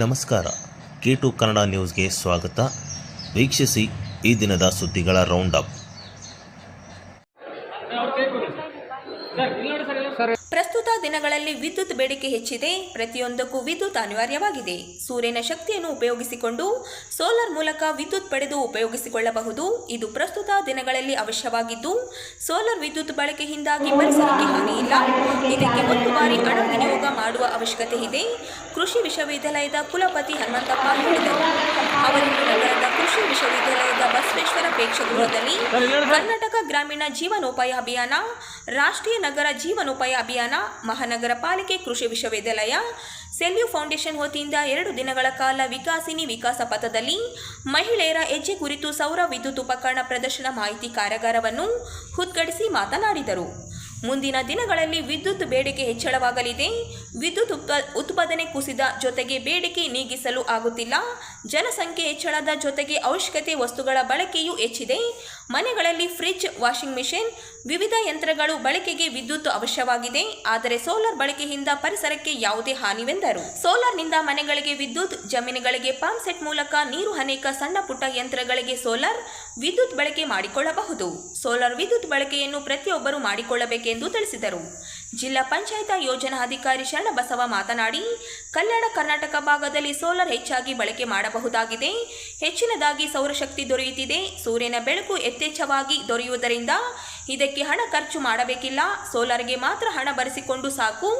ನಮಸ್ಕಾರ. K to Kannada ನ್ಯೂಸ್ಗೆ ಸ್ವಾಗತ. ವೀಕ್ಷಿಸಿ ಈ ದಿನದ ಸುದ್ದಿಗಳ ರೌಂಡ್ ಅಪ್ ಪ್ರಸ್ತುತ ದಿನಗಳಲ್ಲಿ ವಿದ್ಯುತ್ ಬೇಡಿಕೆ ಹೆಚ್ಚಿದೆ. ಪ್ರತಿಯೊಂದಕ್ಕೂ ವಿದ್ಯುತ್ ಅನಿವಾರ್ಯವಾಗಿದೆ. ಸೂರ್ಯನ ಶಕ್ತಿಯನ್ನು ಉಪಯೋಗಿಸಿಕೊಂಡು ಸೋಲಾರ್ ಮೂಲಕ ವಿದ್ಯುತ್ ಪಡೆದು ಉಪಯೋಗಿಸಿಕೊಳ್ಳಬಹುದು. ಇದು ಪ್ರಸ್ತುತ ದಿನಗಳಲ್ಲಿ ಅವಶ್ಯವಾಗಿದ್ದು, ಸೋಲಾರ್ ವಿದ್ಯುತ್ ಬಳಕೆಯಿಂದಾಗಿ ಪರಿಸರಕ್ಕೆ ಹಾನಿಯಿಲ್ಲ. ಇದಕ್ಕೆ ಒಂದು ಬಾರಿ ಹಣ ವಿನಿಯೋಗ ಮಾಡುವ ಅವಶ್ಯಕತೆ ಇದೆ. ಕೃಷಿ ವಿಶ್ವವಿದ್ಯಾಲಯದ ಕುಲಪತಿ ಹನುಮಂತಪ್ಪ ಹೇಳಿದರು. ಅವರಿಂದು ನಗರದ ಕೃಷಿ ವಿಶ್ವವಿದ್ಯಾಲಯದ ಬಸವೇಶ್ವರ ಪ್ರೇಕ್ಷಗೃಹದಲ್ಲಿ ಕರ್ನಾಟಕ ಗ್ರಾಮೀಣ ಜೀವನೋಪಾಯ ಅಭಿಯಾನ, ರಾಷ್ಟ್ರೀಯ ನಗರ ಜೀವನೋಪಾಯ ಅಭಿಯಾನ, ಮಹಾನಗರ ಪಾಲಿಕೆ ಕೃಷಿ ವಿಶ್ವವಿದ್ಯಾಲಯ, ಸೆಲ್ಯು ಫೌಂಡೇಶನ್ ವತಿಯಿಂದ ಎರಡು ದಿನಗಳ ಕಾಲ ವಿಕಾಸಿನಿ ವಿಕಾಸ ಪಥದಲ್ಲಿ ಮಹಿಳೆಯರ ಹೆಜ್ಜೆ ಕುರಿತು ಸೌರ ವಿದ್ಯುತ್ ಉಪಕರಣ ಪ್ರದರ್ಶನ ಮಾಹಿತಿ ಕಾರ್ಯಾಗಾರವನ್ನು ಉದ್ಘಾಟಿಸಿ ಮಾತನಾಡಿದರು. ಮುಂದಿನ ದಿನಗಳಲ್ಲಿ ವಿದ್ಯುತ್ ಬೇಡಿಕೆ ಹೆಚ್ಚಳವಾಗಲಿದೆ. ವಿದ್ಯುತ್ ಉತ್ಪ, ಉತ್ಪಾದನೆ ಕುಸಿದ ಜೊತೆಗೆ ಬೇಡಿಕೆ ನೀಗಿಸಲು ಆಗುತ್ತಿಲ್ಲ. ಜನಸಂಖ್ಯೆ ಹೆಚ್ಚಳದ ಜೊತೆಗೆ ಅವಶ್ಯಕತೆ ವಸ್ತುಗಳ ಬಳಕೆಯೂ ಹೆಚ್ಚಿದೆ. ಮನೆಗಳಲ್ಲಿ ಫ್ರಿಜ್ ವಾಷಿಂಗ್ ಮಿಷಿನ್ ವಿವಿಧ ಯಂತ್ರಗಳು ಬಳಕೆಗೆ ವಿದ್ಯುತ್ ಅವಶ್ಯವಾಗಿದೆ, ಆದರೆ ಸೋಲಾರ್ ಬಳಕೆಯಿಂದ ಪರಿಸರಕ್ಕೆ ಯಾವುದೇ ಹಾನಿವೆಂದರು. ಸೋಲಾರ್ನಿಂದ ಮನೆಗಳಿಗೆ ವಿದ್ಯುತ್, ಜಮೀನುಗಳಿಗೆ ಪಂಪ್ ಸೆಟ್ ಮೂಲಕ ನೀರು ಅನೇಕ ಸಣ್ಣ ಪುಟ್ಟ ಯಂತ್ರಗಳಿಗೆ ಸೋಲಾರ್ ವಿದ್ಯುತ್ ಬಳಕೆ ಮಾಡಿಕೊಳ್ಳಬಹುದು. ಸೋಲಾರ್ ವಿದ್ಯುತ್ ಬಳಕೆಯನ್ನು ಪ್ರತಿಯೊಬ್ಬರು ಮಾಡಿಕೊಳ್ಳಬೇಕೆಂದು ತಿಳಿಸಿದರು. ಜಿಲ್ಲಾ ಪಂಚಾಯತ ಯೋಜನಾ ಅಧಿಕಾರಿ ಶರಣಬಸವ ಮಾತನಾಡಿ ಕಲ್ಯಾಣ ಕರ್ನಾಟಕ ಭಾಗದಲ್ಲಿ ಸೋಲಾರ್ ಹೆಚ್ಚಾಗಿ ಬಳಕೆ ಮಾಡಬಹುದಾಗಿದೆ. ಹೆಚ್ಚಿನದಾಗಿ ಸೌರಶಕ್ತಿ ದೊರೆಯುತ್ತಿದೆ. ಸೂರ್ಯನ ಬೆಳಕು ಯಥೇಚ್ಛವಾಗಿ ದೊರೆಯುವುದರಿಂದ ಇದಕ್ಕೆ ಹಣ ಖರ್ಚು ಮಾಡಬೇಕಿಲ್ಲ. ಸೋಲಾರ್ಗೆ ಮಾತ್ರ ಹಣ ಬರೆಸಿಕೊಂಡು ಸಾಕು.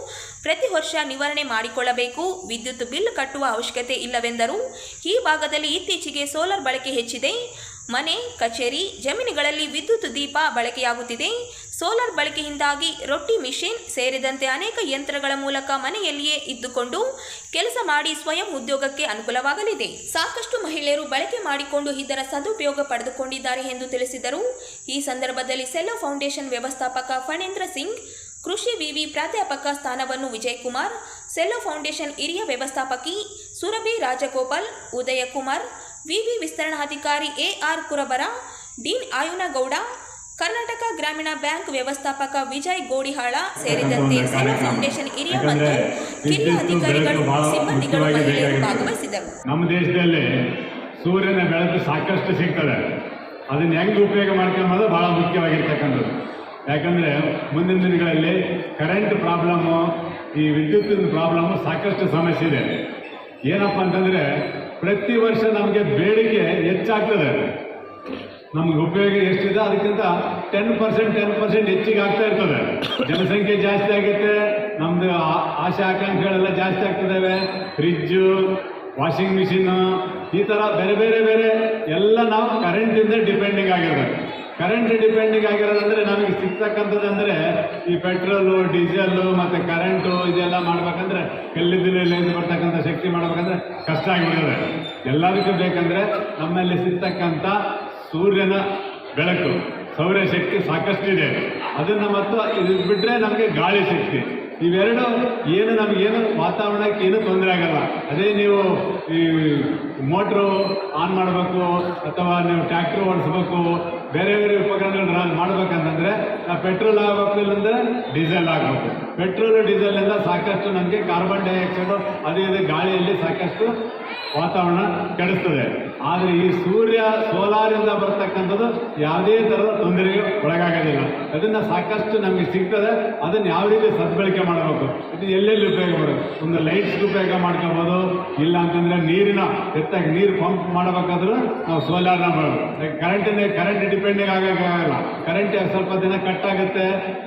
ಪ್ರತಿ ವರ್ಷ ನಿವಾರಣೆ ಮಾಡಿಕೊಳ್ಳಬೇಕು. ವಿದ್ಯುತ್ ಬಿಲ್ ಕಟ್ಟುವ ಅವಶ್ಯಕತೆ ಇಲ್ಲವೆಂದರು. ಈ ಭಾಗದಲ್ಲಿ ಇತ್ತೀಚೆಗೆ ಸೋಲಾರ್ ಬಳಕೆ ಹೆಚ್ಚಿದೆ. ಮನೆ, ಕಚೇರಿ, ಜಮೀನುಗಳಲ್ಲಿ ವಿದ್ಯುತ್ ದೀಪ ಬಳಕೆಯಾಗುತ್ತಿದೆ. ಸೋಲಾರ್ ಬಳಕೆಯಿಂದಾಗಿ ರೊಟ್ಟಿ ಮಿಷಿನ್ ಸೇರಿದಂತೆ ಅನೇಕ ಯಂತ್ರಗಳ ಮೂಲಕ ಮನೆಯಲ್ಲಿಯೇ ಇದ್ದುಕೊಂಡು ಕೆಲಸ ಮಾಡಿ ಸ್ವಯಂ ಉದ್ಯೋಗಕ್ಕೆ ಅನುಕೂಲವಾಗಲಿದೆ. ಸಾಕಷ್ಟು ಮಹಿಳೆಯರು ಬಳಕೆ ಮಾಡಿಕೊಂಡು ಇದರ ಸದುಪಯೋಗ ಪಡೆದುಕೊಂಡಿದ್ದಾರೆ ಎಂದು ತಿಳಿಸಿದರು. ಈ ಸಂದರ್ಭದಲ್ಲಿ ಸೆಲ್ಲೋ ಫೌಂಡೇಶನ್ ವ್ಯವಸ್ಥಾಪಕ ಫಣೇಂದ್ರ ಸಿಂಗ್, ಕೃಷಿ ವಿವಿ ಪ್ರಾಧ್ಯಾಪಕ ಸ್ಥಾನವನ್ನು ವಿಜಯಕುಮಾರ್, ಸೆಲ್ಲೋ ಫೌಂಡೇಶನ್ ಹಿರಿಯ ವ್ಯವಸ್ಥಾಪಕಿ ಸುರಭಿ ರಾಜಗೋಪಾಲ್, ಉದಯಕುಮಾರ್, ವಿವಿ ವಿಸ್ತರಣಾಧಿಕಾರಿ A R Kurabara, dean Ayunagowda Karnataka Grameena bank ವ್ಯವಸ್ಥಾಪಕ ವಿಜಯ್ ಗೋಡಿಹಾಳ ಸೇರಿದಂತೆ ಸೇನಾ ಫೌಂಡೇಶನ್ ಹಿರಿಯ ಮತ್ತು ಕಿರಿಯ ಅಧಿಕಾರಿಗಳು ಸಿಬ್ಬಂದಿಗಳು ಮಹಿಳೆಯರು ಭಾಗವಹಿಸಿದರು ನಮ್ಮ ದೇಶದಲ್ಲಿ ಸೂರ್ಯನ ಬೆಳಕು ಸಾಕಷ್ಟು ಸಿಗ್ತದೆ. ಅದನ್ನ ಹೆಂಗೆ ಉಪಯೋಗ ಮಾಡ್ಕೊಳ್ಳೋದು ಭಾಳ ಮುಖ್ಯವಾಗಿರ್ತಕ್ಕಂಥದ್ದು. ಯಾಕಂದರೆ ಮುಂದಿನ ದಿನಗಳಲ್ಲಿ ಕರೆಂಟ್ ಪ್ರಾಬ್ಲಮ್ಮು ಈ ವಿದ್ಯುತ್ತಿನ ಪ್ರಾಬ್ಲಮ್ಮು ಸಾಕಷ್ಟು ಸಮಸ್ಯೆ ಇದೆ. ಏನಪ್ಪ ಅಂತಂದರೆ ಪ್ರತಿ ವರ್ಷ ನಮಗೆ ಬೇಡಿಕೆ ಹೆಚ್ಚಾಗ್ತದೆ. ನಮ್ಗೆ ಉಪಯೋಗ ಎಷ್ಟಿದೆ ಅದಕ್ಕಿಂತ ಟೆನ್ ಪರ್ಸೆಂಟ್ ಟೆನ್ ಪರ್ಸೆಂಟ್ ಹೆಚ್ಚಿಗೆ ಆಗ್ತಾ ಇರ್ತದೆ. ಜನಸಂಖ್ಯೆ ಜಾಸ್ತಿ ಆಗುತ್ತೆ ನಮ್ಮದು ಆಶೆ ಆಕಾಂಕ್ಷೆಗಳೆಲ್ಲ ಜಾಸ್ತಿ ಆಗ್ತಿದ್ದಾವೆ ಫ್ರಿಜ್ಜು ವಾಷಿಂಗ್ ಮಿಷಿನ್ನು ಈ ಥರ ಬೇರೆ ಬೇರೆ ಬೇರೆ ಎಲ್ಲ ನಾವು ಕರೆಂಟಿಂದ ಡಿಪೆಂಡಿಂಗ್ ಆಗಿರೋದು. ಕರೆಂಟ್ ಡಿಪೆಂಡಿಂಗ್ ಆಗಿರೋದಂದ್ರೆ ನಮಗೆ ಸಿಗ್ತಕ್ಕಂಥದ್ದು ಅಂದರೆ ಈ ಪೆಟ್ರೋಲು ಡೀಸೆಲ್ಲು ಮತ್ತು ಕರೆಂಟು ಇದೆಲ್ಲ ಮಾಡ್ಬೇಕಂದ್ರೆ ಕಲ್ಲಿದ್ದಲಿಂದ ಬರ್ತಕ್ಕಂಥ ಶಕ್ತಿ ಮಾಡ್ಬೇಕಂದ್ರೆ ಕಷ್ಟ ಆಗಿಬಿಡುತ್ತೆ. ಎಲ್ಲದಕ್ಕೂ ಬೇಕಂದ್ರೆ ನಮ್ಮಲ್ಲಿ ಸಿಗ್ತಕ್ಕಂಥ ಸೂರ್ಯನ ಬೆಳಕು ಸೌರ್ಯಶಕ್ತಿ ಸಾಕಷ್ಟು ಇದೆ. ಅದನ್ನು ಮತ್ತು ಇದು ಬಿಟ್ಟರೆ ನಮಗೆ ಗಾಳಿ ಶಕ್ತಿ. ಇವೆರಡು ಏನು ನಮಗೇನು ವಾತಾವರಣಕ್ಕೆ ಏನು ತೊಂದರೆ ಆಗಲ್ಲ. ಅದೇ ನೀವು ಈ ಮೋಟ್ರು ಆನ್ ಮಾಡಬೇಕು, ಅಥವಾ ನೀವು ಟ್ಯಾಕ್ಟ್ರ್ ಓಡಿಸ್ಬೇಕು, ಬೇರೆ ಬೇರೆ ಉಪಕರಣಗಳನ್ನು ಮಾಡ್ಬೇಕಂತಂದ್ರೆ ನಾವು ಪೆಟ್ರೋಲ್ ಆಗಬೇಕು ಇಲ್ಲಂದ್ರೆ ಡೀಸೆಲ್ ಆಗಬೇಕು. ಪೆಟ್ರೋಲ್ ಡೀಸೆಲಿಂದ ಸಾಕಷ್ಟು ನಮಗೆ ಕಾರ್ಬನ್ ಡೈಆಕ್ಸೈಡು ಅದೇ ಇದು ಗಾಳಿಯಲ್ಲಿ ಸಾಕಷ್ಟು ವಾತಾವರಣ ಕೆಡಿಸ್ತದೆ. ಆದರೆ ಈ ಸೂರ್ಯ ಸೋಲಾರಿಂದ ಬರ್ತಕ್ಕಂಥದ್ದು ಯಾವುದೇ ಥರದ ತೊಂದರೆಗೆ ಒಳಗಾಗೋದಿಲ್ಲ. ಅದನ್ನು ಸಾಕಷ್ಟು ನಮಗೆ ಸಿಗ್ತದೆ. ಅದನ್ನು ಯಾವ ರೀತಿ ಸದ್ಬಳಕೆ ಮಾಡಬೇಕು? ಇದು ಎಲ್ಲೆಲ್ಲಿ ಉಪಯೋಗ ಮಾಡಬೇಕು ಒಂದು ಲೈಟ್ಸ್ ಉಪಯೋಗ ಮಾಡ್ಕೋಬೋದು. ಇಲ್ಲ ಅಂತಂದರೆ ನೀರಿನ ಎತ್ತಾಗಿ ನೀರು ಪಂಪ್ ಮಾಡಬೇಕಾದ್ರೂ ನಾವು ಸೋಲಾರ್ನ ಮಾಡಬೇಕು ಕರೆಂಟಿನ ಕರೆಂಟ್ ಡಿಪೆಂಡಿಂಗ್ ಆಗೋಕ್ಕಾಗಲ್ಲ ಕರೆಂಟ್ ಸ್ವಲ್ಪ ದಿನ ಕಟ್ ಆಗುತ್ತೆ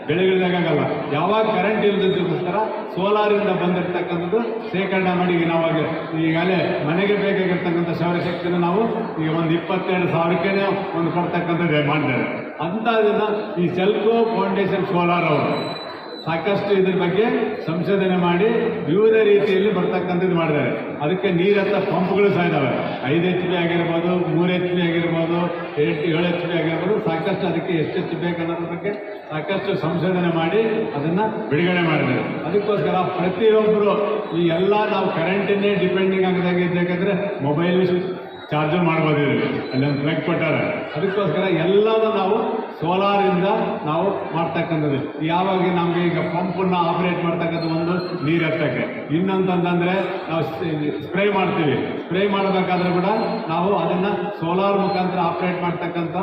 ಬೆಳೆಗಳಿಗಾಗಲ್ಲ ಯಾವಾಗ ಕರೆಂಟ್ ಇಲ್ಲದಿದ್ದಕ್ಕೋಸ್ಕರ ಸೋಲಾರಿಂದ ಬಂದಿರತಕ್ಕಂಥದ್ದು ಶೇಖರಣೆ ಮಾಡಿ ನಾವಾಗ ಈಗಲೇ ಮನೆಗೆ ಬೇಕಾಗಿರ್ತಕ್ಕಂಥ ಸೌರಶಕ್ತಿನ ನಾವು ಈಗ ಒಂದು ಇಪ್ಪತ್ತೆರಡು ಸಾವಿರಕ್ಕೇ ಒಂದು ಕೊಡ್ತಕ್ಕಂಥದ್ದು ಮಾಡಿದ್ದಾರೆ ಅಂಥದನ್ನು ಈ ಸೆಲ್ಕೋ ಫೌಂಡೇಶನ್ ಸೋಲಾರ್ ಅವರು ಸಾಕಷ್ಟು ಇದ್ರ ಬಗ್ಗೆ ಸಂಶೋಧನೆ ಮಾಡಿ ವಿವಿಧ ರೀತಿಯಲ್ಲಿ ಬರ್ತಕ್ಕಂಥದ್ದು ಮಾಡಿದ್ದಾರೆ. ಅದಕ್ಕೆ ನೀರೆತ್ತ ಪಂಪ್ಗಳು ಸಹ ಇದ್ದಾವೆ ಐದು ಎಚ್ ಬಿ ಆಗಿರ್ಬೋದು, ಮೂರು ಎಚ್ ಬಿ ಆಗಿರ್ಬೋದು ಎಂಟು ಏಳು ಎಚ್ ಪಿ ಆಗಿರ್ಬೋದು, ಸಾಕಷ್ಟು ಅದಕ್ಕೆ ಎಷ್ಟು ಬೇಕು ಅನ್ನೋದ್ರ ಬಗ್ಗೆ ಸಾಕಷ್ಟು ಸಂಶೋಧನೆ ಮಾಡಿ ಅದನ್ನು ಬಿಡುಗಡೆ ಮಾಡಿದ್ದಾರೆ ಅದಕ್ಕೋಸ್ಕರ ಪ್ರತಿಯೊಬ್ಬರು ಈ ಎಲ್ಲ ನಾವು ಕರೆಂಟನ್ನೇ ಡಿಪೆಂಡಿಂಗ್ ಆಗದಾಗ ಇದ್ದಬೇಕಂದ್ರೆ ಮೊಬೈಲ್ ಚಾರ್ಜರ್ ಮಾಡ್ಬೋದು ಅಲ್ಲಿ ಅಲ್ಲೊಂದು ಪ್ಲಗ್ ಕೊಟ್ಟಾರೆ. ಅದಕ್ಕೋಸ್ಕರ ಎಲ್ಲವೂ ನಾವು ಸೋಲಾರಿಂದ ನಾವು ಮಾಡ್ತಕ್ಕಂಥದ್ದು. ಯಾವಾಗ ನಮಗೆ ಈಗ ಪಂಪನ್ನು ಆಪರೇಟ್ ಮಾಡ್ತಕ್ಕಂಥ ಒಂದು ನೀರು ಹತ್ತಕ್ಕೆ ಇನ್ನೊಂದಂತಂದ್ರೆ ನಾವು ಸ್ಪ್ರೇ ಮಾಡ್ತೀವಿ. ಸ್ಪ್ರೇ ಮಾಡಬೇಕಾದ್ರೆ ಕೂಡ ನಾವು ಅದನ್ನ ಸೋಲಾರ್ ಮುಖಾಂತರ ಆಪರೇಟ್ ಮಾಡ್ತಕ್ಕಂಥ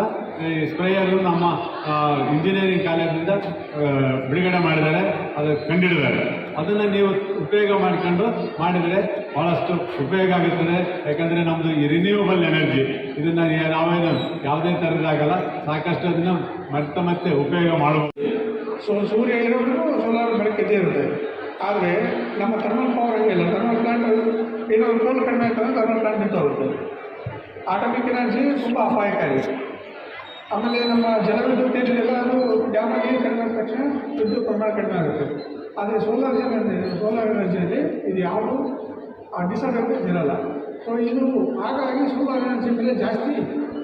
ಸ್ಪ್ರೇಯರು ನಮ್ಮ ಇಂಜಿನಿಯರಿಂಗ್ ಕಾಲೇಜಿಂದ ಬಿಡುಗಡೆ ಮಾಡಿದ್ದಾರೆ. ಅದು ಕಂಡಿಡಿದ್ದಾರೆ. ಅದನ್ನು ನೀವು ಉಪಯೋಗ ಮಾಡಿಕೊಂಡು ಮಾಡಿದರೆ ಭಾಳಷ್ಟು ಉಪಯೋಗ ಆಗುತ್ತದೆ. ಯಾಕಂದರೆ ನಮ್ಮದು ಈ ರಿನ್ಯೂವಬಲ್ ಎನರ್ಜಿ ಇದನ್ನು ನಾವೇನು ಯಾವುದೇ ಥರದಾಗಲ್ಲ ಸಾಕಷ್ಟು ಅದನ್ನು ಮತ್ತೆ ಮತ್ತೆ ಉಪಯೋಗ ಮಾಡಬಹುದು ಸೊ ಸೂರ್ಯ ಇರೋದ್ರೂ ಸೋಲಾರ್ ಬೆಳಕಿದ್ದೇ ಇರುತ್ತೆ ಆದರೆ ನಮ್ಮ ಥರ್ಮಲ್ ಪವರ್ ಹಂಗಿಲ್ಲ. ಥರ್ಮಲ್ ಪ್ಲಾಂಟ್ ಏನೋ ಕೋಲ್ ಕಡಿಮೆ ಆಗ್ತದೆ ಥರ್ಮಲ್ ಪ್ಲಾಂಟ್ ನಿಂತೋಗುತ್ತೆ ಆಟೋಮಿಕ್ ಎನರ್ಜಿ ತುಂಬ ಅಪಾಯಕಾರಿ. ಆಮೇಲೆ ನಮ್ಮ ಜನರದ್ದು ಟೇಸ್ಟ್ ಎಲ್ಲರೂ ಡ್ಯಾಮ್ ನೀರು ಕಡಿಮೆ ಆದ ತಕ್ಷಣ ದುಡ್ಡು ಪ್ರಮಾಣ ಕಡಿಮೆ ಆಗುತ್ತೆ. ಆದರೆ ಸೋಲಾರ್ ಎನರ್ಜಿ ಸೋಲಾರ್ ಎನರ್ಜಿಯಲ್ಲಿ ಇದು ಯಾವುದು? ಡಿಸಡ್ವಾಂಟೇಜ್ ಇರಲ್ಲ ಸೊ ಇದು ಹಾಗಾಗಿ ಸೋಲಾರ್ ಎನರ್ಜಿ ಮೇಲೆ ಜಾಸ್ತಿ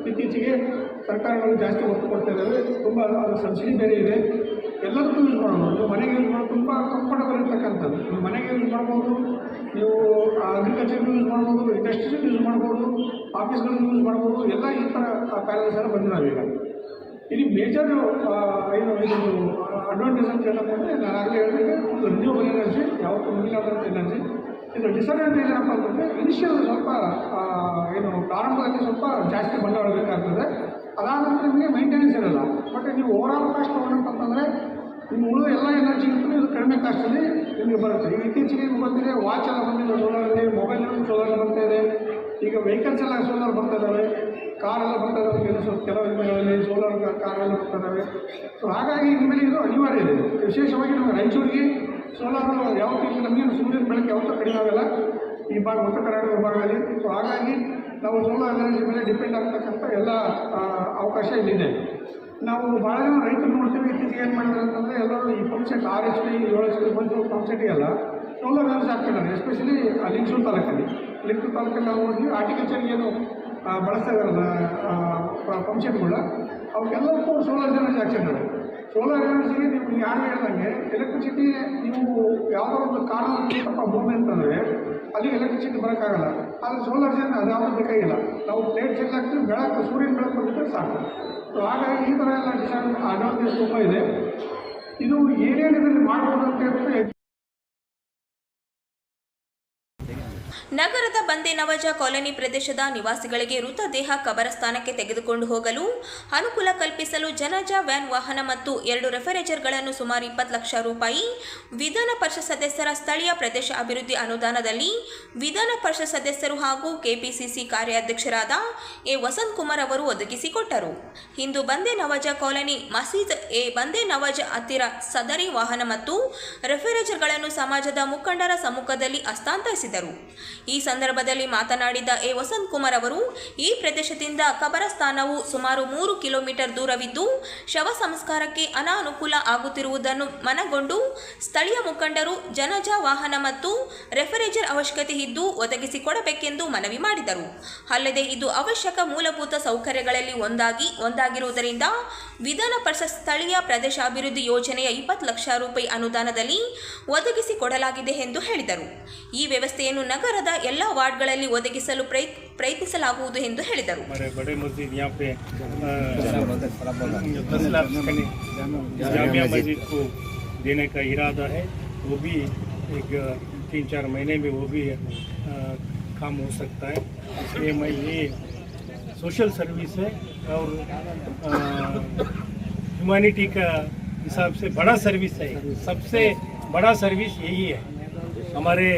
ಇತ್ತೀಚೆಗೆ ಸರ್ಕಾರಗಳು ಜಾಸ್ತಿ ಒತ್ತು ಕೊಡ್ತಾ ಇದ್ದಾವೆ ತುಂಬ ಸಬ್ಸಿಡಿ ಬೇರೆ ಇದೆ. ಎಲ್ಲದಕ್ಕೂ ಯೂಸ್ ಮಾಡ್ಬೋದು ಮನೆಗೆ ಯೂಸ್ ಮಾಡೋದು ತುಂಬ ಕಂಫರ್ಟಬಲ್ ಇರ್ತಕ್ಕಂಥದ್ದು. ನೀವು ಮನೆಗೆ ಯೂಸ್ ಮಾಡ್ಬೋದು ನೀವು ಅಗ್ರಿಕಲ್ಚರ್ಗೂ ಯೂಸ್ ಮಾಡ್ಬೋದು ಇಂಡಸ್ಟ್ರಿಗೂ ಯೂಸ್ ಮಾಡ್ಬೋದು ಆಫೀಸ್ಗಳಿಗೆ ಯೂಸ್ ಮಾಡ್ಬೋದು ಎಲ್ಲ ಈ ಥರ ಪ್ಯಾಲೆನ್ಸ್ ಎಲ್ಲ ಬಂದಿದ್ದಾವೆ ಈಗ ಇಲ್ಲಿ ಮೇಜರ್ ಏನು, ಇದು ಅಡ್ವಾಂಟೇಜ್ ಅಂತ ಏನಪ್ಪ ಅಂದರೆ ನಾನು ಆಗಲೇ ಹೇಳಿದ್ರೆ ಒಂದು ರಿನ್ಯೂವಲ್ ಎನರ್ಜಿ ಯಾವತ್ತೂ ಮುಗಿಲಾದಂಥ ಎನರ್ಜಿ ಇದು ಡಿಸಡ್ವಾಂಟೇಜ್ ಏನಪ್ಪ ಅಂತಂದರೆ ಇನಿಷಿಯಲ್ ಸ್ವಲ್ಪ ಏನು, ಪ್ರಾರಂಭದಲ್ಲಿ ಸ್ವಲ್ಪ ಜಾಸ್ತಿ ಬಂಡವಾಳ ಬೇಕಾಗ್ತದೆ ಅದಾದ ನಂತರ ನಿಮಗೆ ಮೈಂಟೆನೆನ್ಸ್ ಇರಲ್ಲ. ಬಟ್ ನೀವು ಓವರಾಲ್ ಕಾಸ್ಟ್ ತೊಗೊಂಡಂತಂದರೆ ನಿಮ್ಮ ಉಳಿದ ಎಲ್ಲ ಎನರ್ಜಿಗಿಂತಲೂ ಇದು ಕಡಿಮೆ ಕಾಸ್ಟಲ್ಲಿ ನಿಮಗೆ ಬರುತ್ತೆ. ಇತ್ತೀಚೆಗೆ ನಿಮ್ಗೆ ಗೊತ್ತಿದೆ ವಾಚ್ ಎಲ್ಲ ಬಂದಿದೆ ಸೋಲಾರಲ್ಲಿ ಮೊಬೈಲ್ ಸೋಲಾರ್ ಬರ್ತಾ ಇದೆ ಈಗ ವೆಹಿಕಲ್ಸ್ ಎಲ್ಲ ಸೋಲಾರ್ ಬರ್ತಾ ಇದ್ದಾವೆ ಕಾರ್ ಎಲ್ಲ ಬರ್ತಾ ಇದ್ದಾವೆ ಕೆಲವು ದಿನಗಳಲ್ಲಿ ಸೋಲಾರ್ ಕಾರ್ ಎಲ್ಲ ಬರ್ತಾ ಇದ್ದಾವೆ ಸೊ ಹಾಗಾಗಿ ಇನ್ಮೇಲೆ ಇದು ಅನಿವಾರ್ಯ ಇದೆ. ವಿಶೇಷವಾಗಿ ನಮ್ಮ ರಾಯಚೂರಿಗೆ ಸೋಲಾರ್ ಯಾವತ್ತೂ ಇಲ್ಲಿ ನಮಗೆ ಸೂರ್ಯನ ಬೆಳಕು ಯಾವತ್ತೂ ಕಡಿಮೆ ಆಗಲ್ಲ. ಈ ಭಾಗ ಉತ್ತರ ಕರ್ನಾಟಕ ಭಾಗದಲ್ಲಿ. ಸೊ ಹಾಗಾಗಿ ನಾವು ಸೋಲಾರ್ ಎನರ್ಜಿ ಮೇಲೆ ಡಿಪೆಂಡ್ ಆಗ್ತಕ್ಕಂಥ ಎಲ್ಲ ಅವಕಾಶ ಇಲ್ಲಿದೆ. ನಾವು ಭಾಳ ಜನ ರೈತರು ನೋಡ್ತೀವಿ. ಇತ್ತೀಚೆಗೆ ಏನು ಮಾಡಿದ್ದಾರೆ ಅಂತಂದರೆ ಎಲ್ಲರೂ ಈ ಪಂಪ್ ಸೆಟ್ ಆರ್ ಎಚ್ ಪಿ ಏಳು ಎಚ್ ಪಿ ಬಂದು ಸೆಟ್ಟಿಗೆಲ್ಲ ಸೋಲಾರ್ ಎನರ್ಜಿ ಹಾಕ್ತಿದ್ದಾರೆ ಎಸ್ಪೆಷಲಿ ಲಿಂಗಸೂರು ತಾಲೂಕಲ್ಲಿ. ಲಿಂಗಸೂರು ತಾಲೂಕಲ್ಲಿ ನಾವು ನೋಡಿದ್ವಿ ಆರ್ಟಿಕಲ್ಚರ್ಗೆ ಏನು ಬಳಸ್ತಾ ಇದ್ದಾರಲ್ಲ ಫಂಕ್ಷನ್ಗಳು ಅವಕ್ಕೆಲ್ಲಕ್ಕೂ ಸೋಲಾರ್ ಎನರ್ಜಿ ಹಾಕ್ಸಿದ್ದಾರೆ. ಸೋಲಾರ್ ಎನರ್ಜಿಗೆ ನೀವು ಯಾರು ಹೇಳ್ದಂಗೆ ಎಲೆಕ್ಟ್ರಿಸಿಟಿ ನೀವು ಯಾವುದೋ ಒಂದು ಕಾರಣಕ್ಕೆ ಸ್ವಲ್ಪ ಭೂಮಿ ಅಂತಂದರೆ ಅಲ್ಲಿ ಎಲೆಕ್ಟ್ರಿಸಿಟಿ ಬರೋಕ್ಕಾಗಲ್ಲ. ಆದರೆ ಸೋಲಾರ್ ಜನ ಅದು ಯಾವುದೂ ಬೇಕಾಗಿಲ್ಲ. ನಾವು ಪ್ಲೇಟ್ ಚೆಕ್ ಹಾಕ್ತೀವಿ, ಬೆಳಕು, ಸೂರ್ಯನ ಬೆಳಕು ಬಂದಿದ್ರೆ ಸಾಕು. ಸೊ ಹಾಗಾಗಿ ಈ ಥರ ಎಲ್ಲ ಡಿಸೈನ್ ಅಡ್ವಾಂಟೇಜ್ ತುಂಬ ಇದೆ. ಇದು ಏನೇನು ಇದರಲ್ಲಿ ಮಾಡ್ಬೋದು ಅಂತ ಹೇಳಿದ್ರೆ ನಗರದ ಬಂದೆ ನವಜ ಕಾಲೋನಿ ಪ್ರದೇಶದ ನಿವಾಸಿಗಳಿಗೆ ಮೃತದೇಹ ಕಬರಸ್ಥಾನಕ್ಕೆ ತೆಗೆದುಕೊಂಡು ಹೋಗಲು ಅನುಕೂಲ ಕಲ್ಪಿಸಲು ಜನಜ ವ್ಯಾನ್ ವಾಹನ ಮತ್ತು ಎರಡು ರೆಫ್ರಿಜರೇಟರ್ಗಳನ್ನು ಸುಮಾರು ಇಪ್ಪತ್ತು ಲಕ್ಷ ರೂಪಾಯಿ ವಿಧಾನ ಪರಿಷತ್ ಸದಸ್ಯರ ಸ್ಥಳೀಯ ಪ್ರದೇಶ ಅಭಿವೃದ್ಧಿ ಅನುದಾನದಲ್ಲಿ ವಿಧಾನ ಪರಿಷತ್ ಸದಸ್ಯರು ಹಾಗೂ ಕೆಪಿಸಿಸಿ ಕಾರ್ಯಾಧ್ಯಕ್ಷರಾದ ಎ ವಸಂತ್ ಕುಮಾರ್ ಅವರು ಒದಗಿಸಿಕೊಟ್ಟರು. ಇಂದು ಬಂದೆ ನವಾಜ ಕಾಲೋನಿ ಮಸೀದ್ ಎ ಬಂದೆ ನವಾಜ ಹತ್ತಿರ ಸದರಿ ವಾಹನ ಮತ್ತು ರೆಫ್ರಿಜರೇಟರ್ಗಳನ್ನು ಸಮಾಜದ ಮುಖಂಡರ ಸಮ್ಮುಖದಲ್ಲಿ ಹಸ್ತಾಂತರಿಸಿದರು. ಈ ಸಂದರ್ಭದಲ್ಲಿ ಮಾತನಾಡಿದ ಎ. ವಸಂತ್ ಕುಮಾರ್ ಅವರು, ಈ ಪ್ರದೇಶದಿಂದ ಕಬರಸ್ಥಾನವು ಸುಮಾರು ಮೂರು ಕಿಲೋಮೀಟರ್ ದೂರವಿದ್ದು, ಶವ ಸಂಸ್ಕಾರಕ್ಕೆ ಅನಾನುಕೂಲ ಆಗುತ್ತಿರುವುದನ್ನು ಮನಗೊಂಡು ಸ್ಥಳೀಯ ಮುಖಂಡರು ಜನಜ ವಾಹನ ಮತ್ತು ರೆಫ್ರಿಜರ್ ಅವಶ್ಯಕತೆ ಇದ್ದು ಒದಗಿಸಿಕೊಡಬೇಕೆಂದು ಮನವಿ ಮಾಡಿದರು. ಅಲ್ಲದೆ ಇದು ಅವಶ್ಯಕ ಮೂಲಭೂತ ಸೌಕರ್ಯಗಳಲ್ಲಿ ಒಂದಾಗಿ, ಒಂದಾಗಿರುವುದರಿಂದ ವಿಧಾನ ಪರಿಷತ್ ಸ್ಥಳೀಯ ಪ್ರದೇಶ ಅಭಿವೃದ್ಧಿ ಯೋಜನೆಯ ಇಪ್ಪತ್ತು ಲಕ್ಷ ರೂಪಾಯಿ ಅನುದಾನದಲ್ಲಿ ಒದಗಿಸಿಕೊಡಲಾಗಿದೆ ಎಂದು ಹೇಳಿದರು. ಈ ವ್ಯವಸ್ಥೆಯನ್ನು ನಗರದ ಎಲ್ಲ ವಾರ್ಡ್ಗಳಲ್ಲಿ ಒದಗಿಸಲು ಪ್ರಯತ್ ಪ್ರಯತ್ನಿಸಲಾಗುವುದು ಎಂದು ಹೇಳಿದರು हमारे बड़े मस्जिद यहाँ पे अ, दस लाख कने जामिया मस्जिद को देने का इरादा है वो भी एक अ, तीन चार महीने में वो भी अ, काम हो सकता है इसलिए मैं ये सोशल सर्विस है और ह्यूमैनिटी का हिसाब से बड़ा सर्विस है सबसे बड़ा सर्विस यही है हमारे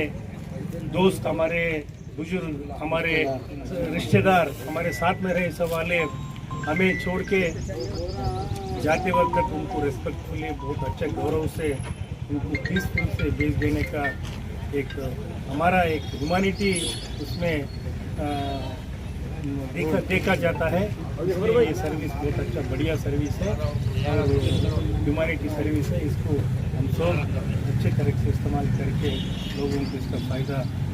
दोस्त हमारे बुज़ुर्ग हमारे रिश्तेदार हमारे साथ में रहे सब वाले हमें छोड़ के जाते वक्त तक उनको रेस्पेक्टफुली बहुत अच्छे गौरव से उनको पीसफुल से भेज देने का एक हमारा एक ह्यूमानिटी उसमें अ, देखा देखा जाता है। ये सर्विस बहुत अच्छा बढ़िया सर्विस है और ह्यूमैनिटी सर्विस है। इसको हम सब अच्छे तरह से इस्तेमाल करके लोगों को इसका फ़ायदा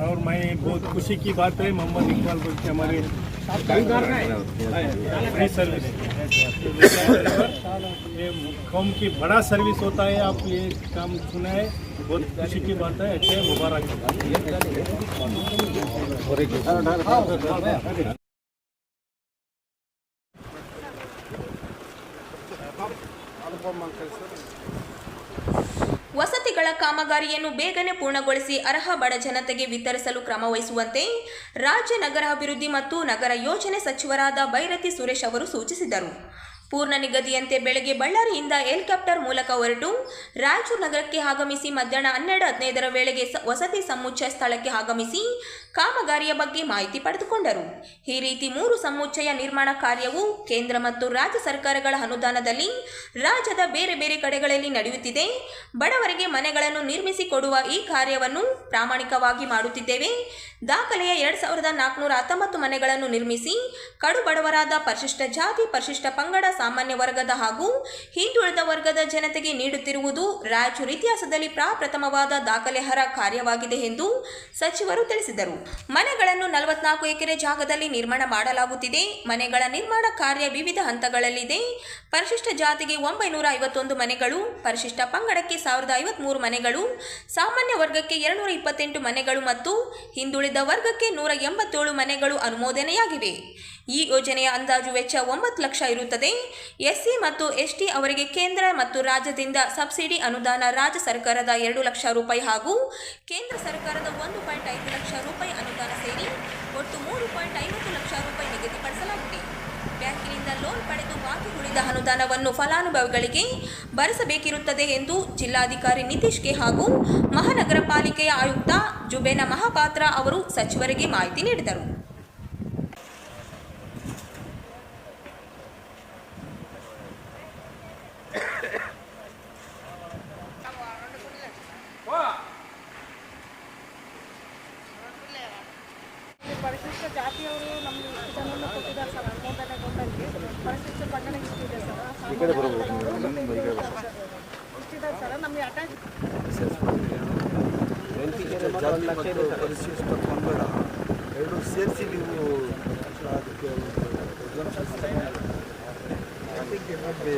और मैं बहुत खुशी की बात है, मोहम्मद इकबाल बोल के हमारे फ्री सर्विस। ये कौम की बड़ा सर्विस होता है, आप ये काम सुना है, बहुत खुशी की बात है अच्छे मुबारक। ಕಾಮಗಾರಿಯನ್ನು ಬೇಗನೆ ಪೂರ್ಣಗೊಳಿಸಿ ಅರ್ಹ ಬಡ ಜನತೆಗೆ ವಿತರಿಸಲು ಕ್ರಮ ವಹಿಸುವಂತೆ ರಾಜ್ಯ ನಗರ ಅಭಿವೃದ್ಧಿ ಮತ್ತು ನಗರ ಯೋಜನೆ ಸಚಿವರಾದ ಬೈರತಿ ಸುರೇಶ್ ಅವರು ಸೂಚಿಸಿದರು. ಪೂರ್ಣ ನಿಗದಿಯಂತೆ ಬೆಳಗ್ಗೆ ಬಳ್ಳಾರಿಯಿಂದ ಹೆಲಿಕಾಪ್ಟರ್ ಮೂಲಕ ಹೊರಟು ರಾಯಚೂರು ನಗರಕ್ಕೆ ಆಗಮಿಸಿ ಮಧ್ಯಾಹ್ನ ಹನ್ನೆರಡು ಹದಿನೈದರ ವೇಳೆಗೆ ವಸತಿ ಸಮುಚ್ಚಯ ಸ್ಥಳಕ್ಕೆ ಆಗಮಿಸಿ ಕಾಮಗಾರಿಯ ಬಗ್ಗೆ ಮಾಹಿತಿ ಪಡೆದುಕೊಂಡರು. ಈ ರೀತಿ ಮೂರು ಸಮುಚ್ಚಯ ನಿರ್ಮಾಣ ಕಾರ್ಯವು ಕೇಂದ್ರ ಮತ್ತು ರಾಜ್ಯ ಸರ್ಕಾರಗಳ ಅನುದಾನದಲ್ಲಿ ರಾಜ್ಯದ ಬೇರೆ ಬೇರೆ ಕಡೆಗಳಲ್ಲಿ ನಡೆಯುತ್ತಿದೆ. ಬಡವರಿಗೆ ಮನೆಗಳನ್ನು ನಿರ್ಮಿಸಿ ಕೊಡುವ ಈ ಕಾರ್ಯವನ್ನು ಪ್ರಾಮಾಣಿಕವಾಗಿ ಮಾಡುತ್ತಿದ್ದೇವೆ. ದಾಖಲೆಯ ಎರಡು ಸಾವಿರದ ನಾಲ್ಕುನೂರ ಹತ್ತೊಂಬತ್ತು ಮನೆಗಳನ್ನು ನಿರ್ಮಿಸಿ, ಕಡು ಬಡವರಾದ ಪರಿಶಿಷ್ಟ ಜಾತಿ, ಪರಿಶಿಷ್ಟ ಪಂಗಡ, ಸಾಮಾನ್ಯ ವರ್ಗದ ಹಾಗೂ ಹಿಂದುಳಿದ ವರ್ಗದ ಜನತೆಗೆ ನೀಡುತ್ತಿರುವುದು ರಾಯಚೂರು ಇತಿಹಾಸದಲ್ಲಿ ಪ್ರಾಪ್ರಥಮವಾದ ದಾಖಲೆಹರ ಕಾರ್ಯವಾಗಿದೆ ಎಂದು ಸಚಿವರು ತಿಳಿಸಿದರು. ಮನೆಗಳನ್ನು ನಲವತ್ನಾಲ್ಕು ಎಕರೆ ಜಾಗದಲ್ಲಿ ನಿರ್ಮಾಣ ಮಾಡಲಾಗುತ್ತಿದೆ. ಮನೆಗಳ ನಿರ್ಮಾಣ ಕಾರ್ಯ ವಿವಿಧ ಹಂತಗಳಲ್ಲಿದೆ. ಪರಿಶಿಷ್ಟ ಜಾತಿಗೆ ಒಂಬೈನೂರ ಐವತ್ತೊಂದು ಮನೆಗಳು, ಪರಿಶಿಷ್ಟ ಪಂಗಡಕ್ಕೆ ಸಾವಿರದ ಐವತ್ಮೂರು ಮನೆಗಳು, ಸಾಮಾನ್ಯ ವರ್ಗಕ್ಕೆ ಎರಡುನೂರ ಇಪ್ಪತ್ತೆಂಟು ಮನೆಗಳು ಮತ್ತು ಹಿಂದುಳಿದ ವರ್ಗಕ್ಕೆ ನೂರ ಎಂಬತ್ತೇಳು ಮನೆಗಳು ಅನುಮೋದನೆಯಾಗಿವೆ. ಈ ಯೋಜನೆಯ ಅಂದಾಜು ವೆಚ್ಚ ಒಂಬತ್ತು ಲಕ್ಷ ಇರುತ್ತದೆ. ಎಸ್ಸಿ ಮತ್ತು ಎಸ್ಟಿ ಅವರಿಗೆ ಕೇಂದ್ರ ಮತ್ತು ರಾಜ್ಯದಿಂದ ಸಬ್ಸಿಡಿ ಅನುದಾನ ರಾಜ್ಯ ಸರ್ಕಾರದ ಎರಡು ಲಕ್ಷ ರೂಪಾಯಿ ಹಾಗೂ ಕೇಂದ್ರ ಸರ್ಕಾರದ ಒಂದು ಪಾಯಿಂಟ್ ಐದು ಲಕ್ಷ ರೂಪಾಯಿ ಅನುದಾನ ಸೇರಿ ಒಟ್ಟು ಮೂರು ಪಾಯಿಂಟ್ ಐವತ್ತು ಲಕ್ಷ ರೂಪಾಯಿ ನಿಗದಿಪಡಿಸಲಾಗಿದೆ. ಬ್ಯಾಂಕಿನಿಂದ ಲೋನ್ ಪಡೆದು ಬಾಕಿ ಉಳಿದ ಅನುದಾನವನ್ನು ಫಲಾನುಭವಿಗಳಿಗೆ ಭರಿಸಬೇಕಿರುತ್ತದೆ ಎಂದು ಜಿಲ್ಲಾಧಿಕಾರಿ ನಿತೀಶ್ ಕೆ ಹಾಗೂ ಮಹಾನಗರ ಪಾಲಿಕೆಯ ಆಯುಕ್ತ ಜುಬೇನ ಮಹಾಪಾತ್ರ ಅವರು ಸಚಿವರಿಗೆ ಮಾಹಿತಿ ನೀಡಿದರು. ಪರಿಶಿಷ್ಟ ಜಾತಿಯವರು ನಮ್ಗೆ ಇಷ್ಟು ಜನರನ್ನು ಕೊಟ್ಟಿದ್ದಾರೆ ಸರ್ ಅನುಮೋದನೆಗೊಂಡಂಗೆ ಪರಿಶಿಷ್ಟ ಪಂಗಡ ಇಷ್ಟಿದೆ ಸರ್ ಸಾಮಾನ್ಯ ವರ್ಗದವರು ಮತ್ತೆ ಹಿಂದುಳಿದ ವರ್ಗ. ಇಷ್ಟಿದೆ ಸರ್ ನಮಗೆ ಅಟ್ಯಾಚ್ ಜಾತಿ ಮತ್ತು ಪರಿಶಿಷ್ಟ ಪಂಗಡ ಎರಡು ಸೇರಿಸಿ ನೀವು ಅದಕ್ಕೆ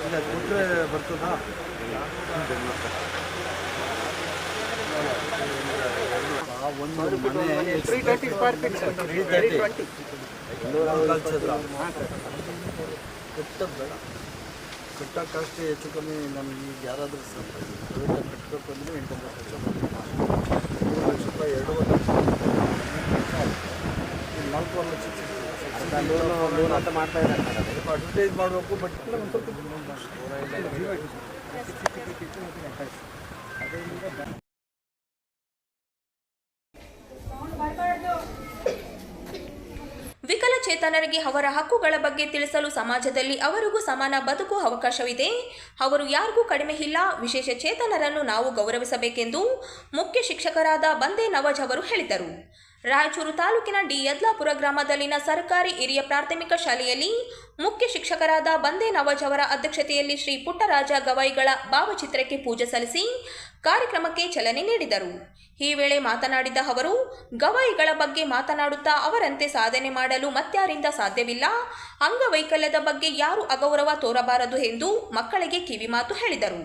ಇಲ್ಲ ಬರ್ತದಾ? ಒಂದು ಮನೆ ತ್ರೀ ತರ್ಟಿ ಸ್ಕ್ವೇರ್ ಹೆಚ್ಚು ಕಮ್ಮಿ ನಮ್ಗೆ ಈಗ ಯಾರಾದರೂ ಪ್ರೈವೇಟಾಗಿ ಕಟ್ಟಬೇಕು ಅಂದರೆ ಲಕ್ಷ ಮೂರು ಲಕ್ಷ ರೂಪಾಯಿ ಎರಡೂವರೆ ಲಕ್ಷ. ನಾಲ್ಕೂವರೆ ಲಕ್ಷ ವಿಕಲಚೇತನರಿಗೆ ಅವರ ಹಕ್ಕುಗಳ ಬಗ್ಗೆ ತಿಳಿಸಲು ಸಮಾಜದಲ್ಲಿ ಅವರಿಗೂ ಸಮಾನ ಬದುಕು ಅವಕಾಶವಿದೆ. ಅವರು ಯಾರಿಗೂ ಕಡಿಮೆ ಇಲ್ಲ. ವಿಶೇಷ ಚೇತನರನ್ನು ನಾವು ಗೌರವಿಸಬೇಕೆಂದು ಮುಖ್ಯ ಶಿಕ್ಷಕರಾದ ಬಂದೆ ನವಾಜ್ ಅವರು ಹೇಳಿದರು. ರಾಯಚೂರು ತಾಲೂಕಿನ ಡಿ ಯದ್ಲಾಪುರ ಗ್ರಾಮದಲ್ಲಿನ ಸರ್ಕಾರಿ ಹಿರಿಯ ಪ್ರಾಥಮಿಕ ಶಾಲೆಯಲ್ಲಿ ಮುಖ್ಯ ಶಿಕ್ಷಕರಾದ ಬಂದೆ ನವಾಜ್ ಅವರ ಅಧ್ಯಕ್ಷತೆಯಲ್ಲಿ ಶ್ರೀ ಪುಟ್ಟರಾಜ ಗವಾಯಿಗಳ ಭಾವಚಿತ್ರಕ್ಕೆ ಪೂಜೆ ಸಲ್ಲಿಸಿ ಕಾರ್ಯಕ್ರಮಕ್ಕೆ ಚಾಲನೆ ನೀಡಿದರು. ಈ ವೇಳೆ ಮಾತನಾಡಿದ ಅವರು, ಗವಾಯಿಗಳ ಬಗ್ಗೆ ಮಾತನಾಡುತ್ತಾ ಅವರಂತೆ ಸಾಧನೆ ಮಾಡಲು ಮತ್ಯಾರಿಂದ ಸಾಧ್ಯವಿಲ್ಲ. ಅಂಗವೈಕಲ್ಯದ ಬಗ್ಗೆ ಯಾರು ಅಗೌರವ ತೋರಬಾರದು ಎಂದು ಮಕ್ಕಳಿಗೆ ಕಿವಿಮಾತು ಹೇಳಿದರು.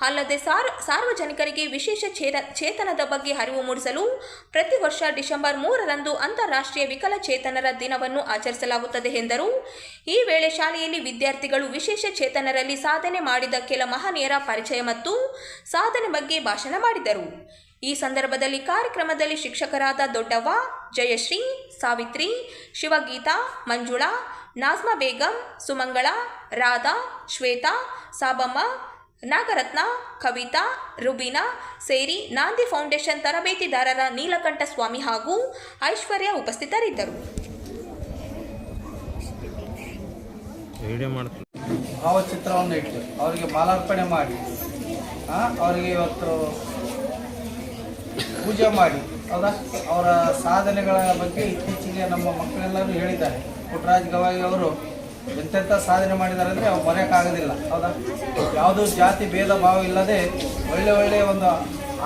ಅಲ್ಲದೆ ಸಾರ್, ಸಾರ್ವಜನಿಕರಿಗೆ ವಿಶೇಷ ಚೇತ, ಚೇತನದ ಬಗ್ಗೆ ಅರಿವು ಮೂಡಿಸಲು ಪ್ರತಿ ವರ್ಷ ಡಿಸೆಂಬರ್ ಮೂರರಂದು ಅಂತಾರಾಷ್ಟ್ರೀಯ ವಿಕಲಚೇತನರ ದಿನವನ್ನು ಆಚರಿಸಲಾಗುತ್ತದೆ ಎಂದರು. ಈ ವೇಳೆ ಶಾಲೆಯಲ್ಲಿ ವಿದ್ಯಾರ್ಥಿಗಳು ವಿಶೇಷ ಚೇತನರಲ್ಲಿ ಸಾಧನೆ ಮಾಡಿದ ಕೆಲ ಮಹನೀಯರ ಪರಿಚಯ ಮತ್ತು ಸಾಧನೆ ಬಗ್ಗೆ ಭಾಷಣ ಮಾಡಿದರು. ಈ ಸಂದರ್ಭದಲ್ಲಿ ಕಾರ್ಯಕ್ರಮದಲ್ಲಿ ಶಿಕ್ಷಕರಾದ ದೊಡ್ಡವ್ವ ಜಯಶ್ರೀ ಸಾವಿತ್ರಿ ಶಿವಗೀತಾ ಮಂಜುಳಾ ನಾಜ್ಮಾ ಬೇಗಂ ಸುಮಂಗಳ ರಾಧಾ ಶ್ವೇತಾ ಸಾಬಮ್ಮ ನಾಗರತ್ನ ಕವಿತಾ ರುಬೀನಾ ಸೇರಿ ನಾಂದಿ ಫೌಂಡೇಶನ್ ತರಬೇತಿದಾರರ ನೀಲಕಂಠ ಸ್ವಾಮಿ ಹಾಗೂ ಐಶ್ವರ್ಯ ಉಪಸ್ಥಿತರಿದ್ದರು. ಭಾವಚಿತ್ರವನ್ನು ಇಟ್ಟು ಅವರಿಗೆ ಮಾಲಾರ್ಪಣೆ ಮಾಡಿ ಆ, ಅವರಿಗೆ ಇವತ್ತು ಪೂಜೆ ಮಾಡಿ. ಹೌದಾ ಅವರ ಸಾಧನೆಗಳ ಬಗ್ಗೆ ಇತ್ತೀಚೆಗೆ ನಮ್ಮ ಮಕ್ಕಳೆಲ್ಲರೂ ಹೇಳಿದ್ದಾರೆ. ಪುಟ್ಟರಾಜ್ ಗವಾಯಿ ಅವರು ಎಂತೆಂಥ ಸಾಧನೆ ಮಾಡಿದ್ದಾರೆ ಅಂದರೆ ಅವ್ರು ಮರೆಯೋಕ್ಕಾಗೋದಿಲ್ಲ. ಹೌದಾ? ಯಾವುದೂ ಜಾತಿ ಭೇದ ಭಾವ ಇಲ್ಲದೆ ಒಳ್ಳೆ ಒಳ್ಳೆಯ ಒಂದು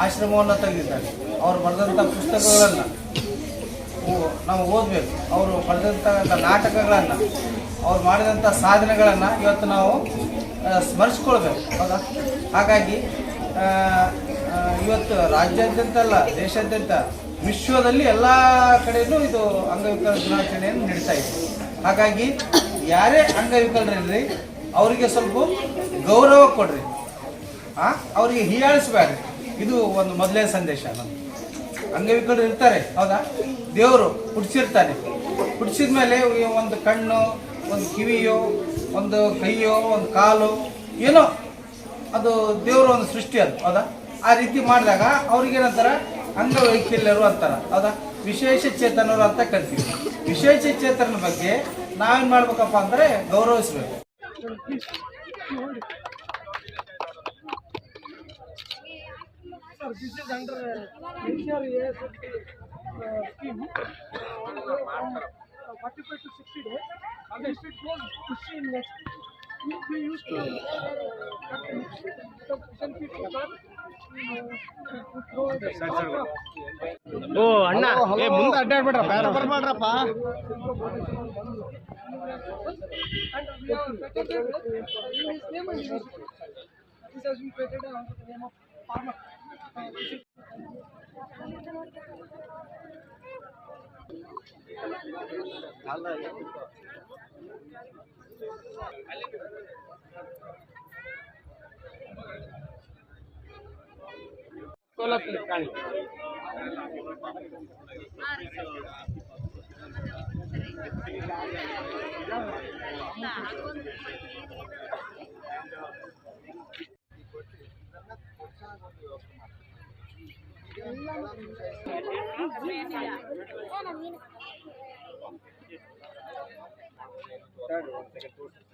ಆಶ್ರಮವನ್ನು ತೆಗೆದಿದ್ದಾರೆ. ಅವರು ಬರೆದಂಥ ಪುಸ್ತಕಗಳನ್ನು ನಾವು ಓದಬೇಕು. ಅವರು ಬರೆದಂಥ ನಾಟಕಗಳನ್ನು, ಅವ್ರು ಮಾಡಿದಂಥ ಸಾಧನೆಗಳನ್ನು ಇವತ್ತು ನಾವು ಸ್ಮರಿಸ್ಕೊಳ್ಬೇಕು. ಹೌದಾ? ಹಾಗಾಗಿ ಇವತ್ತು ರಾಜ್ಯಾದ್ಯಂತ ಅಲ್ಲ, ದೇಶಾದ್ಯಂತ, ವಿಶ್ವದಲ್ಲಿ ಎಲ್ಲ ಕಡೆಯೂ ಇದು ಅಂಗವಿಕಲ ದಿನಾಚರಣೆಯನ್ನು ನಡೀತಾ ಇದೆ. ಹಾಗಾಗಿ ಯಾರೇ ಅಂಗವಿಕಲರಿರಲಿ, ಅವರಿಗೆ ಸ್ವಲ್ಪ ಗೌರವ ಕೊಡ್ರಿ. ಆ, ಅವರಿಗೆ ಹೀಯಾಳಿಸ್ಬೇಡ್ರಿ ಇದು ಒಂದು ಮೊದಲೇ ಸಂದೇಶ ನಮ್ಗೆ ಅಂಗವಿಕಲರು ಇರ್ತಾರೆ, ಹೌದಾ? ದೇವರು ಹುಡ್ಸಿರ್ತಾನೆ ಹುಡ್ಸಿದ ಮೇಲೆ ಒಂದು ಕಣ್ಣು, ಒಂದು ಕಿವಿಯೋ, ಒಂದು ಕೈಯೋ, ಒಂದು ಕಾಲು, ಏನೋ, ಅದು ದೇವರ ಒಂದು ಸೃಷ್ಟಿ ಅದು, ಹೌದಾ? ಆ ರೀತಿ ಮಾಡಿದಾಗ ಅವ್ರಿಗೇನಂತಾರ? ಅಂಗವೈಕಲ್ಯರು ಅಂತಾರ. ಹೌದಾ? ವಿಶೇಷ ಚೇತನರು ಅಂತ ಕರಿತೀವಿ. ವಿಶೇಷ ಚೇತನ ಬಗ್ಗೆ ನಾವೇನು ಮಾಡ್ಬೇಕಪ್ಪ ಅಂದರೆ ಗೌರವಿಸ್ಬೇಕು. This is under NCR ASFP uh, scheme. Uh, 45 to 60 days. And if it goes pushing next, we, we used to uh, cut the next some some people got uh, to throw the ಓ ಅಣ್ಣ ಏ ಮುಂದೆ and we have patented ಸೋಲಕ್ಕೆ ಕಾಣಿ sir ಒಂದು second ತೋರಿಸಿ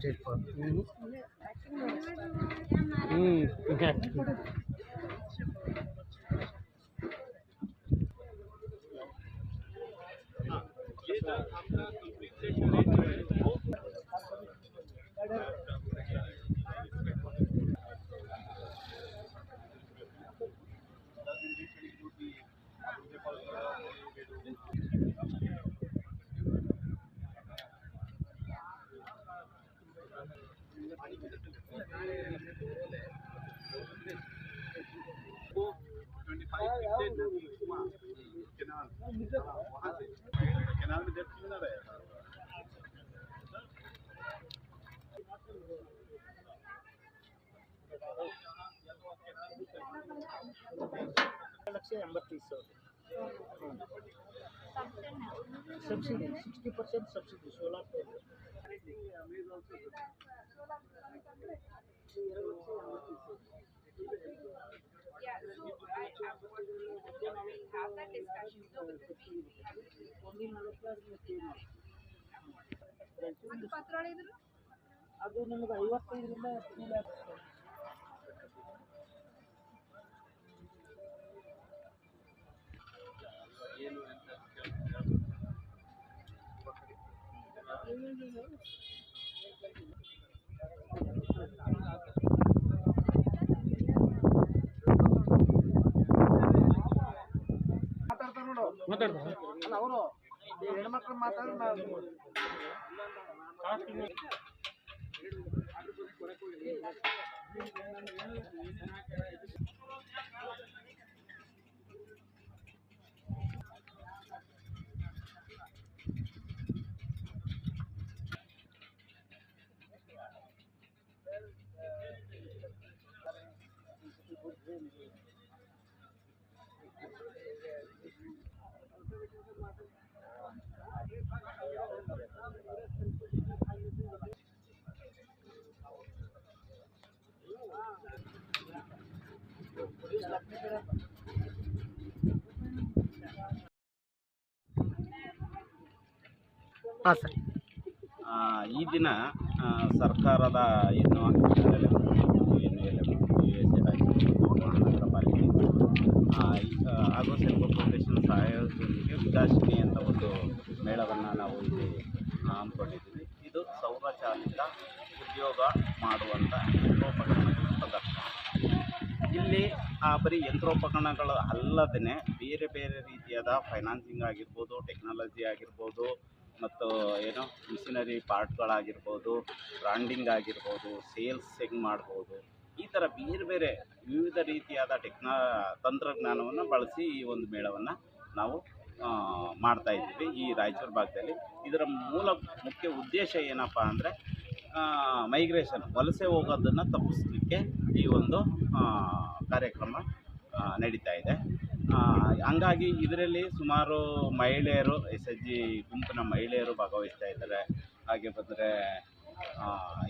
state four ఇంకా. The name of farmer. Uh, this is- lakh ಎಂಬತ್ತೈದು ಸಾವಿರ subsidy sixty percent subsidy solar ಅದು ನಮಗೆ ಐವತ್ತೈದರಿಂದ ಟೂ ಲ್ಯಾಕ್ಸ್ ಮಾತಾಡ್ತಾರೆ ಅವರು ಹೆಣ್ಮಕ್ಳು ಮಾತಾಡಿ ನಾವು ಹಾಂ, ಸರ್. ಈ ದಿನ ಸರ್ಕಾರದ ಏನು ಮಹಾನಗರ ಪಾಲಿಕೆ ಹಾಗೂ ಸೆಲ್ಫ್ ಫೌಂಡೇಶನ್ ಸಹಾಯದೊಂದಿಗೆ ವಿಕಾಸಿನಿ ಅಂತ ಒಂದು ಮೇಳವನ್ನು ನಾವು ಇಲ್ಲಿ ಹಮ್ಮಿಕೊಂಡಿದ್ದೀವಿ. ಇದು ಸೌರಚಾಲಿತ ಉದ್ಯೋಗ ಮಾಡುವಂಥ ಪ್ರದರ್ಶನ. ಇಲ್ಲಿ ಬರೀ ಯಂತ್ರೋಪಕರಣಗಳು ಅಲ್ಲದೇ ಬೇರೆ ಬೇರೆ ರೀತಿಯಾದ ಫೈನಾನ್ಸಿಂಗ್ ಆಗಿರ್ಬೋದು ಟೆಕ್ನಾಲಜಿ ಆಗಿರ್ಬೋದು ಮತ್ತು ಏನು ಮಿಷಿನರಿ ಪಾರ್ಟ್ಗಳಾಗಿರ್ಬೋದು ಬ್ರಾಂಡಿಂಗ್ ಆಗಿರ್ಬೋದು ಸೇಲ್ಸ್ ಹೆಂಗೆ ಮಾಡ್ಬೋದು ಈ ಥರ ಬೇರೆ ಬೇರೆ ವಿವಿಧ ರೀತಿಯಾದ ಟೆಕ್ನಾ ತಂತ್ರಜ್ಞಾನವನ್ನು ಬಳಸಿ ಈ ಒಂದು ಮೇಳವನ್ನು ನಾವು ಆ, ಮಾಡ್ತಾ ಇದ್ದೀವಿ ಈ ರಾಯಚೂರು ಭಾಗದಲ್ಲಿ. ಇದರ ಮೂಲ ಮುಖ್ಯ ಉದ್ದೇಶ ಏನಪ್ಪ ಅಂದರೆ ಮೈಗ್ರೇಷನ್ ವಲಸೆ ಹೋಗೋದನ್ನು ತಪ್ಪಿಸಲಿಕ್ಕೆ ಈ ಒಂದು ಆ, ಕಾರ್ಯಕ್ರಮ ನಡೀತಾ ಇದೆ. ಹಂಗಾಗಿ ಇದರಲ್ಲಿ ಸುಮಾರು ಮಹಿಳೆಯರು, ಎಸ್ ಎಚ್ ಜಿ ಗುಂಪಿನ ಮಹಿಳೆಯರು ಭಾಗವಹಿಸ್ತಾ ಇದ್ದಾರೆ. ಹಾಗೆ ಬಂದರೆ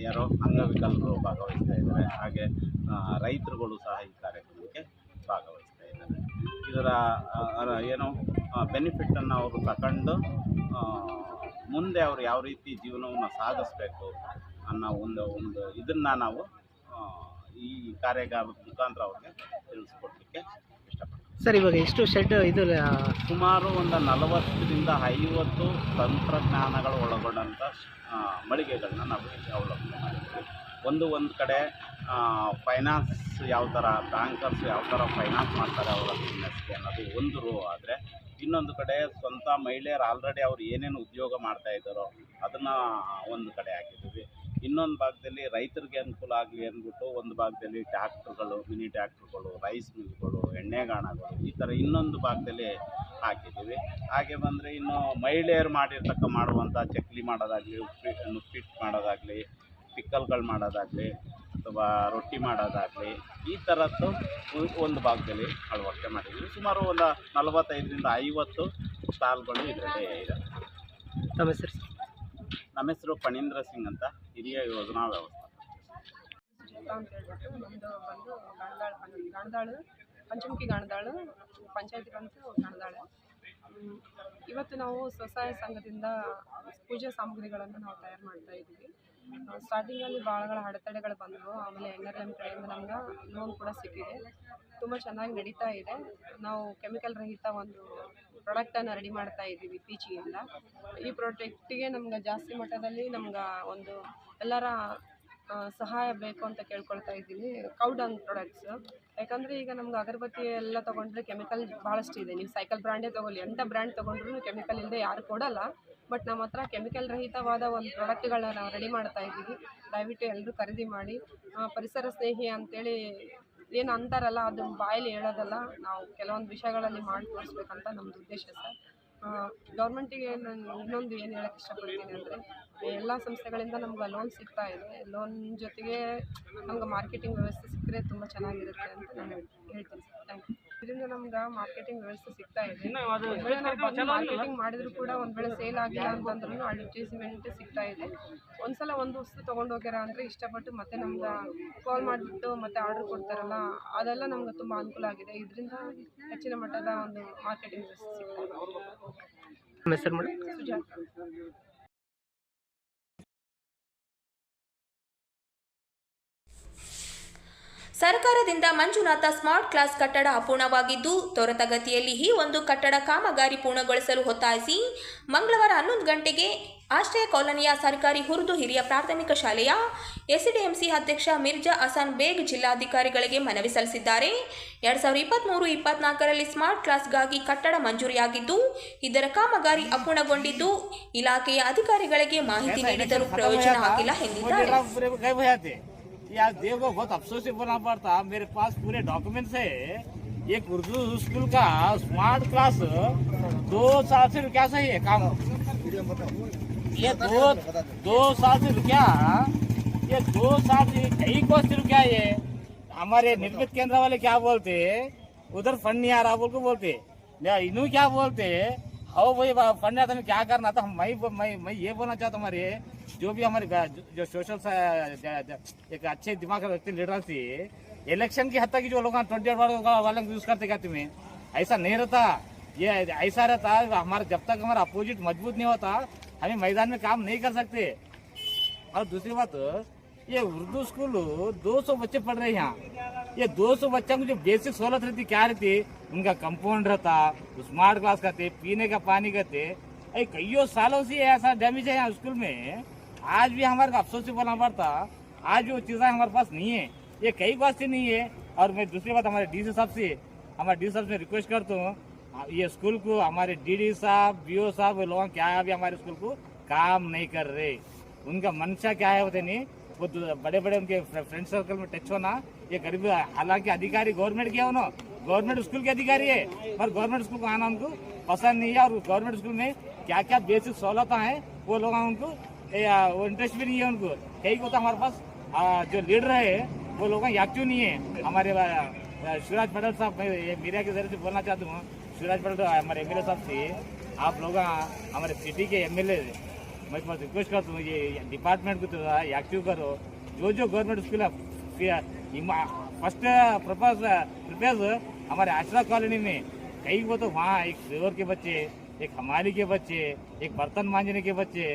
ಯಾರೋ ಅಂಗವಿಕಲರು ಭಾಗವಹಿಸ್ತಾ ಇದ್ದಾರೆ. ಹಾಗೆ ರೈತರುಗಳು ಸಹ ಈ ಕಾರ್ಯಕ್ರಮಕ್ಕೆ ಭಾಗವಹಿಸ್ತಾ ಇದ್ದಾರೆ. ಇದರ ಏನು ಬೆನಿಫಿಟನ್ನು ಅವರು ತಗೊಂಡು ಮುಂದೆ ಅವರು ಯಾವ ರೀತಿ ಜೀವನವನ್ನು ಸಾಗಿಸ್ಬೇಕು ಅನ್ನೋ ಒಂದು ಒಂದು ಇದನ್ನು ನಾವು ಈ ಕಾರ್ಯಾಗಾರ ಮುಖಾಂತರ ಅವ್ರಿಗೆ ತಿಳಿಸ್ಕೊಡ್ಲಿಕ್ಕೆ ಇಷ್ಟಪಡ್ತೀನಿ. ಸರ್ ಇವಾಗ ಎಷ್ಟು ಶೆಡ್ ಇದು ಸುಮಾರು ಒಂದು ನಲವತ್ತರಿಂದ ಐವತ್ತು ತಂತ್ರಜ್ಞಾನಗಳು ಒಳಗೊಂಡಂಥ ಮಳಿಗೆಗಳನ್ನ ನಾವು ಡೆವಲಪ್ ಅವಲಂಬನೆ ಮಾಡಿದ್ದೀವಿ. ಒಂದು ಒಂದು ಕಡೆ ಫೈನಾನ್ಸ್ ಯಾವ ಥರ ಬ್ಯಾಂಕರ್ಸ್ ಯಾವ ಥರ ಫೈನಾನ್ಸ್ ಮಾಡ್ತಾರೆ ಅವರ ಬಿಸ್ನೆಸ್ಗೆ ಅನ್ನೋದು ಒಂದು ರೂ ಆದರೆ ಇನ್ನೊಂದು ಕಡೆ ಸ್ವಂತ ಮಹಿಳೆಯರು ಆಲ್ರೆಡಿ ಅವ್ರು ಏನೇನು ಉದ್ಯೋಗ ಮಾಡ್ತಾ ಇದ್ದಾರೋ ಅದನ್ನು ಒಂದು ಕಡೆ ಹಾಕಿದ್ದೀವಿ. ಇನ್ನೊಂದು ಭಾಗದಲ್ಲಿ ರೈತರಿಗೆ ಅನುಕೂಲ ಆಗಲಿ ಅಂದ್ಬಿಟ್ಟು ಒಂದು ಭಾಗದಲ್ಲಿ ಟ್ಯಾಕ್ಟ್ರುಗಳು, ಮಿನಿ ಟ್ಯಾಕ್ಟ್ರುಗಳು, ರೈಸ್ ಮಿಲ್ಗಳು, ಎಣ್ಣೆಗಾಣಗಳು ಈ ಥರ ಇನ್ನೊಂದು ಭಾಗದಲ್ಲಿ ಹಾಕಿದ್ದೀವಿ. ಹಾಗೆ ಬಂದರೆ ಇನ್ನು ಮಹಿಳೆಯರು ಮಾಡಿರ್ತಕ್ಕ ಮಾಡುವಂಥ ಚಕ್ಲಿ ಮಾಡೋದಾಗಲಿ ಉಪ್ಪಿಟ್ಟು ಉಪ್ಪಿಟ್ಟು ಮಾಡೋದಾಗಲಿ, ಪಿಕ್ಕಲ್ಗಳು ಮಾಡೋದಾಗಲಿ ಅಥವಾ ರೊಟ್ಟಿ ಮಾಡೋದಾಗಲಿ ಈ ಥರದ್ದು ಒಂದು ಭಾಗದಲ್ಲಿ ಅಳವಡಿಕೆ ಮಾಡಿದ್ದೀವಿ. ಸುಮಾರು ಒಂದು ನಲವತ್ತೈದರಿಂದ ಐವತ್ತು ಸ್ಟಾಲ್ಗಳು ಇದರಲ್ಲಿ ಇದೆ. ತಮ್ಮ ನಮ್ಮ ಹೆಸರು ಫಣೀಂದ್ರ ಸಿಂಗ್ ಅಂತ ಹಿರಿಯ ಯೋಜನಾ ವ್ಯವಸ್ಥಾಪಕ. ಅಂತ ಹೇಳ್ಬಿಟ್ಟು ನಮ್ಮದು ಬಂದು ಗಾಣದಾಳ ಗಾಣದಾಳು. ಪಂಚಮುಖಿ ಗಾಣದಾಳ ಇವತ್ತು ನಾವು ಸ್ವಸಹಾಯ ಸಂಘದಿಂದ ಪೂಜಾ ಸಾಮಗ್ರಿಗಳನ್ನು ನಾವು ತಯಾರು ಮಾಡ್ತಾ ಇದ್ದೀವಿ. ಸ್ಟಾರ್ಟಿಂಗಲ್ಲಿ ಭಾಳಗಳ ಅಡೆತಡೆಗಳು ಬಂದವು. ಆಮೇಲೆ ಎನ್ ಆರ್ ಎಂ ಕಡೆಯಿಂದ ನಮ್ಗೆ ಲೋನ್ ಕೂಡ ಸಿಕ್ಕಿದೆ. ತುಂಬ ಚೆನ್ನಾಗಿ ನಡೀತಾ ಇದೆ. ನಾವು ಕೆಮಿಕಲ್ ರಹಿತ ಒಂದು ಪ್ರಾಡಕ್ಟನ್ನು ರೆಡಿ ಮಾಡ್ತಾ ಇದ್ದೀವಿ ಇತ್ತೀಚೆಗಿಂದ ಈ ಪ್ರಾಡಕ್ಟಿಗೆ ನಮ್ಗೆ ಜಾಸ್ತಿ ಮಟ್ಟದಲ್ಲಿ ನಮ್ಗೆ ಒಂದು ಎಲ್ಲರ ಸಹಾಯ ಬೇಕು ಅಂತ ಕೇಳ್ಕೊಳ್ತಾ ಇದ್ದೀನಿ ಕೌಡಂಗ್ ಪ್ರಾಡಕ್ಟ್ಸ್ ಯಾಕಂದರೆ ಈಗ ನಮ್ಗೆ ಅಗರಬತ್ತಿ ಎಲ್ಲ ತೊಗೊಂಡ್ರೆ ಕೆಮಿಕಲ್ ಭಾಳಷ್ಟು ಇದೆ ನೀವು ಸೈಕಲ್ ಬ್ರ್ಯಾಂಡೇ ತೊಗೊಳ್ಳಿ ಎಂಥ ಬ್ರ್ಯಾಂಡ್ ತೊಗೊಂಡ್ರೂ ಕೆಮಿಕಲ್ ಇಲ್ಲದೆ ಯಾರು ಕೊಡಲ್ಲ. ಬಟ್ ನಮ್ಮ ಹತ್ರ ಕೆಮಿಕಲ್ ರಹಿತವಾದ ಒಂದು ಪ್ರಾಡಕ್ಟ್ಗಳನ್ನ ನಾವು ರೆಡಿ ಮಾಡ್ತಾ ಇದ್ದೀವಿ. ದಯವಿಟ್ಟು ಎಲ್ಲರೂ ಖರೀದಿ ಮಾಡಿ. ಪರಿಸರ ಸ್ನೇಹಿ ಅಂತೇಳಿ ಏನು ಅಂತಾರಲ್ಲ ಅದು ಬಾಯಲ್ಲಿ ಹೇಳೋದಲ್ಲ, ನಾವು ಕೆಲವೊಂದು ವಿಷಯಗಳಲ್ಲಿ ಮಾಡಿ ತೋರಿಸ್ಬೇಕಂತ ನಮ್ಮದು ಉದ್ದೇಶ ಸರ್. ಗೌರ್ಮೆಂಟಿಗೆ ನಾನು ಇನ್ನೊಂದು ಏನು ಹೇಳಕ್ಕೆ ಇಷ್ಟಪಡ್ತೀನಿ ಅಂದರೆ, ಎಲ್ಲ ಸಂಸ್ಥೆಗಳಿಂದ ನಮ್ಗೆ ಲೋನ್ ಸಿಗ್ತಾ ಇದೆ. ಲೋನ್ ಜೊತೆಗೆ ನಮ್ಗೆ ಮಾರ್ಕೆಟಿಂಗ್ ವ್ಯವಸ್ಥೆ ಸಿಕ್ಕರೆ ತುಂಬ ಚೆನ್ನಾಗಿರುತ್ತೆ ಅಂತ ನಾನು ಹೇಳ್ತೀನಿ ಸರ್. ಥ್ಯಾಂಕ್ ಯು ಇದರಿಂದ ನಮ್ಗೆ ಮಾರ್ಕೆಟಿಂಗ್ ವ್ಯವಸ್ಥೆ ಸಿಗ್ತಾ ಇದೆ. ಮಾರ್ಕೆಟಿಂಗ್ ಮಾಡಿದ್ರು ಕೂಡ ಒಂದು ವೇಳೆ ಸೇಲ್ ಆಗಿಲ್ಲ ಅಂತಂದ್ರೂ ಅಡ್ವರ್ಟೈಸ್ಮೆಂಟ್ ಸಿಗ್ತಾ ಇದೆ. ಒಂದ್ಸಲ ಒಂದು ವಸ್ತು ತೊಗೊಂಡು ಹೋಗ್ಯಾರ ಅಂದರೆ ಇಷ್ಟಪಟ್ಟು ಮತ್ತೆ ನಮ್ಗೆ ಕಾಲ್ ಮಾಡಿಬಿಟ್ಟು ಮತ್ತೆ ಆರ್ಡರ್ ಕೊಡ್ತಾರಲ್ಲ ಅದೆಲ್ಲ ನಮ್ಗೆ ತುಂಬ ಅನುಕೂಲ ಆಗಿದೆ. ಇದರಿಂದ ಹೆಚ್ಚಿನ ಮಟ್ಟದ ಒಂದು ಮಾರ್ಕೆಟಿಂಗ್ ವ್ಯವಸ್ಥೆ ಸಿಗ್ತಾ ಇದೆ. ಸರ್ಕಾರದಿಂದ ಮಂಜುನಾಥ ಸ್ಮಾರ್ಟ್ ಕ್ಲಾಸ್ ಕಟ್ಟಡ ಅಪೂರ್ಣವಾಗಿದ್ದು ತ್ವರಿತಗತಿಯಲ್ಲಿ ಈ ಒಂದು ಕಟ್ಟಡ ಕಾಮಗಾರಿ ಪೂರ್ಣಗೊಳಿಸಲು ಒತ್ತಾಯಿಸಿ ಮಂಗಳವಾರ ಹನ್ನೊಂದು ಗಂಟೆಗೆ ಆಶ್ರಯ ಕಾಲೋನಿಯ ಸರ್ಕಾರಿ ಹುರ್ದು ಹಿರಿಯ ಪ್ರಾಥಮಿಕ ಶಾಲೆಯ ಎಸ್ಡಿಎಂಸಿ ಅಧ್ಯಕ್ಷ ಮಿರ್ಜಾ ಅಸಾನ್ ಬೇಗ್ ಜಿಲ್ಲಾಧಿಕಾರಿಗಳಿಗೆ ಮನವಿ ಸಲ್ಲಿಸಿದ್ದಾರೆ ಎರಡ್ ಸಾವಿರದ ಇಪ್ಪತ್ತ್ಮೂರು ಇಪ್ಪತ್ನಾಲ್ಕರಲ್ಲಿ ಸ್ಮಾರ್ಟ್ ಕ್ಲಾಸ್ಗಾಗಿ ಕಟ್ಟಡ ಮಂಜೂರಿಯಾಗಿದ್ದು ಇದರ ಕಾಮಗಾರಿ ಅಪೂರ್ಣಗೊಂಡಿದ್ದು ಇಲಾಖೆಯ ಅಧಿಕಾರಿಗಳಿಗೆ ಮಾಹಿತಿ ನೀಡಿದರೂ ಪ್ರಯೋಜನ ಆಗಿಲ್ಲ ಎಂದಿದ್ದಾರೆ यार, देव को बहुत अफसोस से बोलना पड़ता। मेरे पास पूरे डॉक्यूमेंट्स है। एक उर्दू स्कूल का स्मार्ट क्लास दो साल से रुकिया सही है, काम। ये दो दो साल से रुकिया ये दो साल से कई कोस से रुकिया ये। हमारे निर्मित केंद्र वाले क्या बोलते? उधर फंड नहीं आ रहा, बोल को बोलते। इन्हों क्या बोलते? आओ भाई फंड है क्या करना था? मैं मैं मैं ये बोलना चाहता हूँ, हमारे जो भी हमारे जो- सोशल एक अच्छे दिमाग व्यक्ति लीडर थी इलेक्शन की हद तक जो लोग ट्वेंटी वाले यूज़ करते क्या तुम्हें? ऐसा नहीं रहता। ये ऐसा रहता हमारा जब तक हमारा अपोजिट मज़बूत नहीं होता, हमें मैदान में काम नहीं कर सकते। और दूसरी बात ये उर्दू स्कूल 200 बच्चे पढ़ रहे हैं यहाँ। ये 200 बच्चों को जो बेसिक सहूलत रहती, क्या रहती? उनका कंपाउंड रहता स्मार्ट क्लास करते, पीने का पानी करते। अरे कईयों सालों से ऐसा डैमेज है यहाँ स्कूल में। आज भी हमारे को अफसोस से बोलना पड़ता, आज भी वो चीज़ें हमारे पास नहीं है। ये कई बात से नहीं है। और मैं दूसरी बात हमारे डी साहब से, हमारे डी साहब से रिक्वेस्ट करता हूँ ये स्कूल को हमारे डीडी साहब बीओ साहब लोग क्या अभी हमारे स्कूल को काम नहीं कर रहे। उनका मंशा क्या है होते नहीं। बड़े बड़े उनके फ्रेंड सर्कल में टच होना ये गरीब, हालाँकि अधिकारी गवर्नमेंट के हो गवर्नमेंट स्कूल के अधिकारी है, पर गवर्नमेंट स्कूल को आना उनको, पसंद नहीं है और गवर्नमेंट स्कूल में क्या क्या बेसिक सहूलत है, वो लोग उनको वो इंटरेस्ट भी नहीं है उनको। यही को तो हमारे पास जो लीडर है, वो लोग एक्टिव नहीं है, हमारे शिवराज पटेल साहब, मैं मीडिया के ज़रिए बोलना चाहता हूँ, शिवराज पटेल हमारे एम साहब से, आप लोग हमारे सिटी के एम मैं तुम्हारा रिक्वेस्ट करता हूँ ये डिपार्टमेंट को तो एक्टिव करो जो जो गवर्नमेंट स्कूल है फ़र्स्ट प्रपोज प्रिपेज हमारे आश्रा कॉलोनी में कई को तो वहाँ एक ड्राइवर के बच्चे एक हमाली के बच्चे एक बर्तन मांझने के बच्चे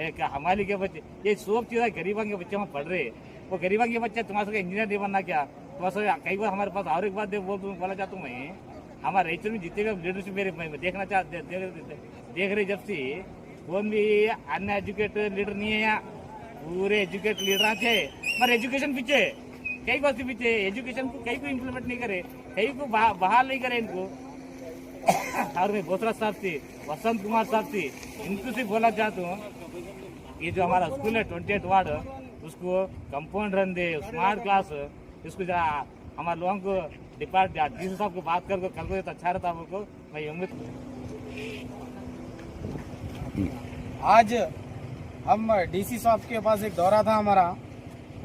एक हमाली के बच्चे ये सब चीज़ें गरीबों के बच्चे वहाँ पढ़ रहे वो गरीबों के बच्चे तुम्हारे सबका इंजीनियर नहीं बनना क्या तुम्हारे सब कई बार हमारे पास और एक बात बोल बोला चाहता हूँ मैं हमारे रायचूर में जितने भी लीडरशिप मेरे देखना चाह दे, दे, दे, देख रहे जब से कौन भी अन एजुकेटेड लीडर नहीं है यहाँ पूरे एजुकेट लीडर थे पर एजुकेशन पीछे, कई बात पीछे एजुकेशन को कई को इम्प्लीमेंट नहीं करे, कई को बहा- बहाल नहीं करे इनको। और मैं बोसरा साहब से, वसंत कुमार साहब से इनको से बोला चाहता हूँ। ये जो हमारा स्कूल है ट्वेंटी एट वार्ड उसको कंपाउंड रन दे स्मार्ट क्लास इसको जरा हमारे लोगों को डिपार्ट डी साहब को बात करके कर दो तो अच्छा रहता हमको। मैं उम्मीद आज हम डीसी साहब के पास एक दौरा था हमारा।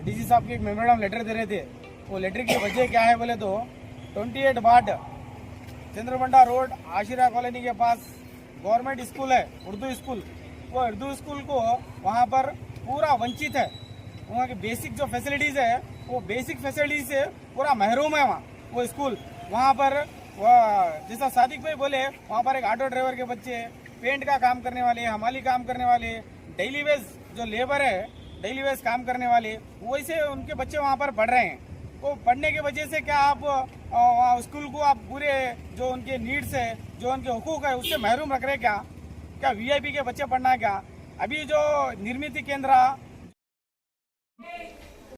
डीसी साहब के एक मेमोरेंडम लेटर दे रहे थे। वो लेटर की वजह क्या है बोले तो 28 बाट चंद्रबंडा रोड आशिरा कॉलोनी के पास गवर्नमेंट स्कूल है, उर्दू स्कूल। वो उर्दू स्कूल को वहाँ पर पूरा वंचित है। वहाँ की बेसिक जो फैसिलिटीज़ है, वो बेसिक फैसिलिटीज़ से पूरा महरूम है वहाँ, वो स्कूल। वहाँ पर, वह, जैसा सादिक भाई बोले, वहाँ पर एक ऑटो ड्राइवर के बच्चे पेंट का काम करने वाले, हमाली काम करने वाले डेली वेज जो लेबर है डेली वेज काम करने वाले वैसे उनके बच्चे वहाँ पर पढ़ रहे हैं। तो पढ़ने की वजह से क्या आप स्कूल को आप पूरे जो उनके नीड्स है, जो उनके हकूक है, उससे महरूम रख रहे क्या? क्या वीआईपी के बच्चे पढ़ना है क्या? अभी जो निर्मित केंद्र